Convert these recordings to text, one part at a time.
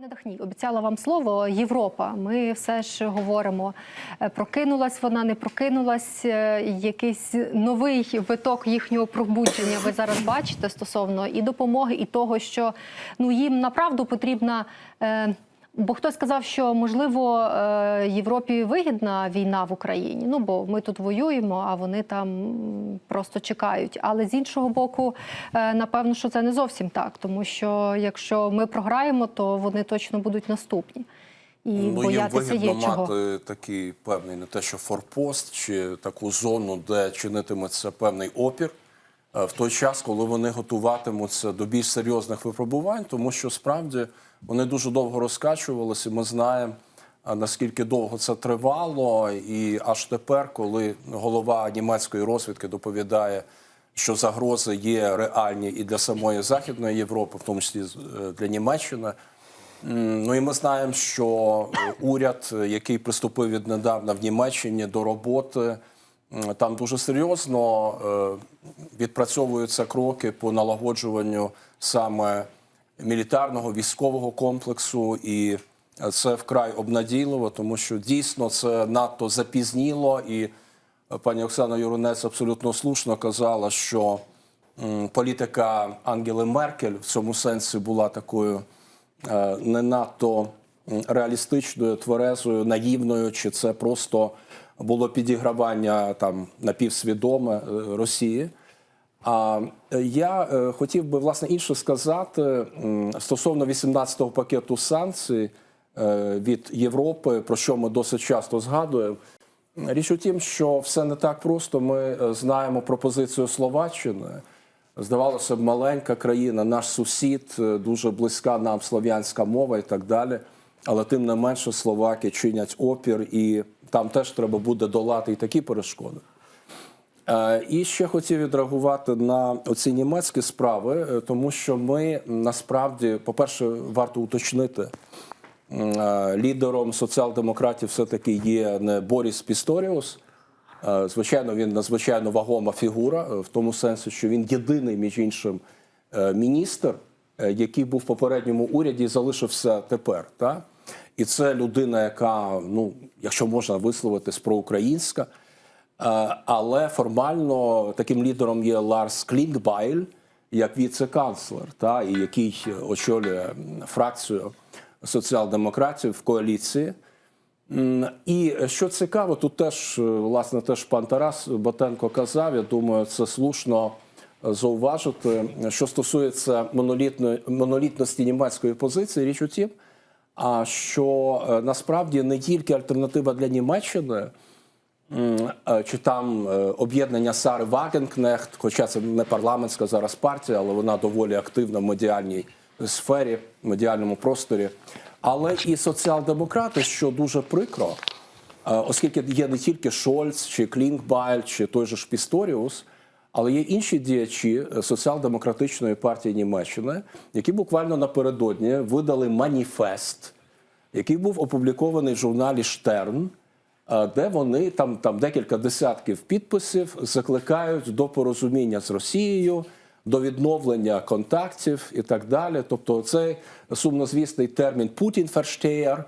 Пане Дахній, обіцяла вам слово Європа. Ми все ж говоримо, е, прокинулась вона, не прокинулась. е, Якийсь новий виток їхнього пробудження ви зараз бачите стосовно і допомоги, і того, що ну їм направду потрібна. е, Бо хтось сказав, що можливо е, Європі вигідна війна в Україні. Ну бо ми тут воюємо, а вони там просто чекають. Але з іншого боку, е, напевно, що це не зовсім так, тому що якщо ми програємо, то вони точно будуть наступні. І Ну, їм вигідно є чого. мати такий певний не те, що форпост чи таку зону, де чинитиметься певний опір е, в той час, коли вони готуватимуться до більш серйозних випробувань, тому що справді вони дуже довго розкачувалися. Ми знаємо. Наскільки довго це тривало, і аж тепер, коли голова німецької розвідки доповідає, що загрози є реальні і для самої Західної Європи, в тому числі е, для Німеччини, Ну і ми знаємо, що е, уряд, який приступив віднедавна в Німеччині до роботи, там дуже серйозно е, відпрацьовуються кроки по налагоджуванню саме мілітарного військового комплексу, і це вкрай обнадійливо, тому що дійсно це надто запізніло. І е, пані Оксана Юринець абсолютно слушно казала, що політика Ангели Меркель в цьому сенсі була такою е, не надто реалістичною, тверезою, наївною, чи це просто було підігравання там напівсвідоме е, Росії. А я е, хотів би власне інше сказати стосовно 18-го пакету санкцій е, від Європи, про що ми досить часто згадуємо. Річ у тім, що все не так просто. Ми е, знаємо пропозицію Словаччини. Здавалося б, маленька країна, наш сусід, дуже близька нам слов'янська мова і так далі. Але тим не менше словаки чинять опір, і там теж треба буде долати і такі перешкоди. Е, І ще хотів відреагувати на оці німецькі справи, е, тому що ми насправді, по-перше, варто уточнити, е, лідером соціал-демократів все-таки є не Боріс Пісторіус. Звичайно, він надзвичайно вагома фігура, в тому сенсі, що він єдиний, між іншим, міністр, який був в попередньому уряді і залишився тепер. Та? І це людина, яка, ну, якщо можна висловитись, проукраїнська. Е, Але формально таким лідером є Ларс Клінгбайль, як віце-канцлер, та, і який очолює фракцію соціал-демократів в коаліції. І що цікаво, тут теж е, власне теж пан Тарас Батенко казав. Я думаю, це слушно зауважити. Що стосується монолітної монолітності німецької позиції, річ у тім, а що е, насправді не тільки альтернатива для Німеччини. Е, Чи там е, об'єднання Сари Вагенкнехт, хоча це не парламентська зараз партія, але вона доволі активна в медіальній сфері, в медіальному просторі. Але і соціал-демократи, що дуже прикро, е, оскільки є не тільки Шольц, чи Клінгбайль, чи той же ж Пісторіус, але є інші діячі е, соціал-демократичної партії Німеччини, які буквально напередодні видали маніфест, який був опублікований в журналі Штерн. Е, Де вони там, там декілька десятків підписів закликають до порозуміння з Росією, до відновлення контактів і так далі. Тобто, цей сумнозвісний термін Путін ферштеєр,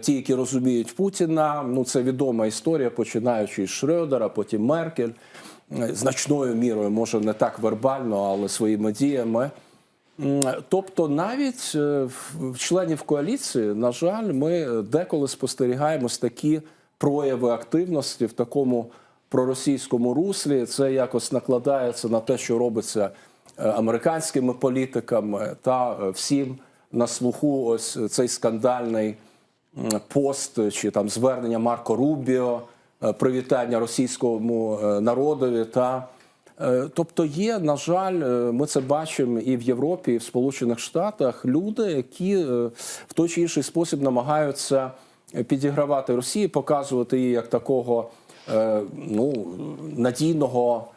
ті, які розуміють Путіна. Ну це відома історія, починаючи з Шрёдера, потім Меркель, Е, значною мірою, може не так вербально, але своїми діями. Тобто, навіть е, в членів коаліції, на жаль, ми деколи спостерігаємось такі прояви активності в такому проросійському руслі. Це якось накладається на те, що робиться е, американськими політиками, та е, всім на слуху ось цей скандальний пост чи там звернення Марко Рубіо, е, привітання російському народові та. Тобто є, на жаль, ми це бачимо і в Європі, і в Сполучених Штатах люди, які в той чи інший спосіб намагаються підігравати Росії, показувати її як такого е, ну, надійного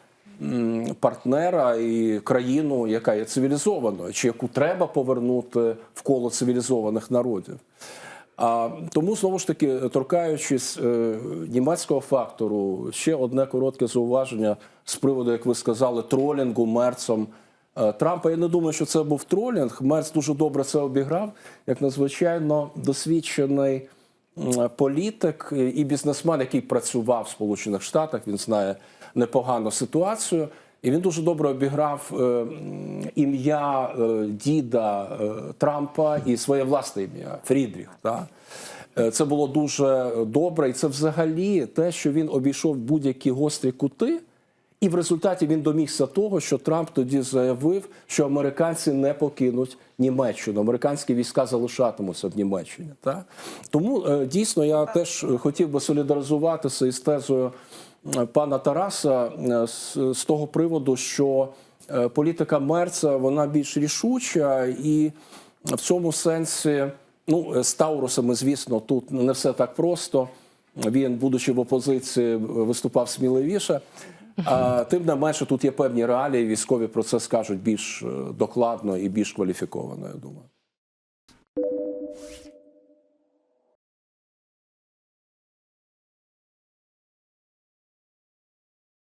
партнера і країну, яка є цивілізованою, чи яку треба повернути в коло цивілізованих народів. А тому знову ж таки, торкаючись е, німецького фактору, ще одне коротке зауваження з приводу, як ви сказали, тролінгу мерцом е, Трампа. Я не думаю, що це був тролінг. Мерц дуже добре це обіграв, як надзвичайно досвідчений політик і бізнесмен, який працював в Сполучених Штатах. Він знає непогану ситуацію. І він дуже добре обіграв е, ім'я е, діда е, Трампа і своє власне ім'я Фрідріх. Е, Це було дуже добре, і це взагалі те, що він обійшов будь-які гострі кути. І в результаті він домігся того, що Трамп тоді заявив, що американці не покинуть Німеччину. Американські війська залишатимуться в Німеччині. Так? Тому е, дійсно я теж хотів би солідаризуватися із тезою е, пана Тараса е, з, того приводу, що політика Мерца вона більш рішуча і в цьому сенсі. Ну, з Таурусами, звісно, тут не все так просто. Він, будучи в опозиції, виступав сміливіше. Тим не менше, тут є певні реалії. Військові про це скажуть більш е, докладно і більш кваліфіковано, я думаю.